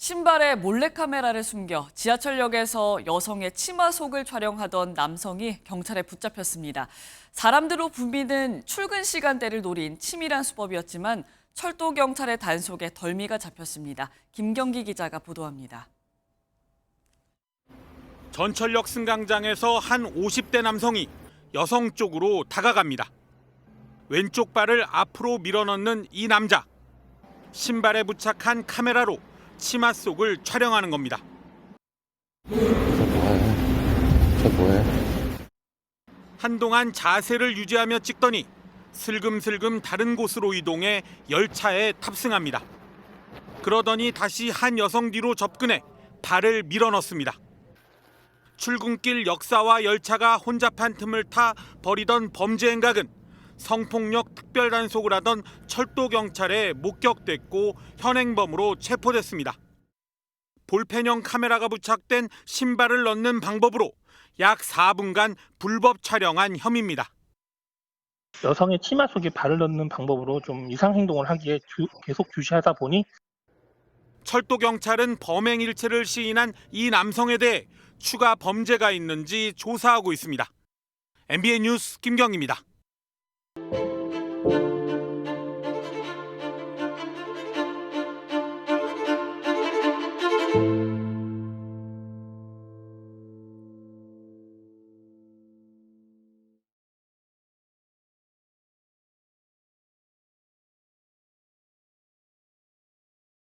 신발에 몰래카메라를 숨겨 지하철역에서 여성의 치마 속을 촬영하던 남성이 경찰에 붙잡혔습니다. 사람들로 붐비는 출근 시간대를 노린 치밀한 수법이었지만 철도 경찰의 단속에 덜미가 잡혔습니다. 김경기 기자가 보도합니다. 전철역 승강장에서 한 50대 남성이 여성 쪽으로 다가갑니다. 왼쪽 발을 앞으로 밀어넣는 이 남자. 신발에 부착한 카메라로 치마 속을 촬영하는 겁니다. 저 뭐해? 한동안 자세를 유지하며 찍더니 슬금슬금 다른 곳으로 이동해 열차에 탑승합니다. 그러더니 다시 한 여성 뒤로 접근해 발을 밀어넣습니다. 출근길 역사와 열차가 혼잡한 틈을 타 벌이던 범죄 행각은 성폭력 특별 단속을 하던 철도 경찰에 목격됐고 현행범으로 체포됐습니다. 볼펜형 카메라가 부착된 신발을 넣는 방법으로 약 4분간 불법 촬영한 혐의입니다. 여성의 치마 속에 발을 넣는 방법으로 좀 이상 행동을 하기에 주- 계속 주시하다 보니 철도 경찰은 범행 일체를 시인한 이 남성에 대해 추가 범죄가 있는지 조사하고 있습니다. MBN 뉴스 김경입니다.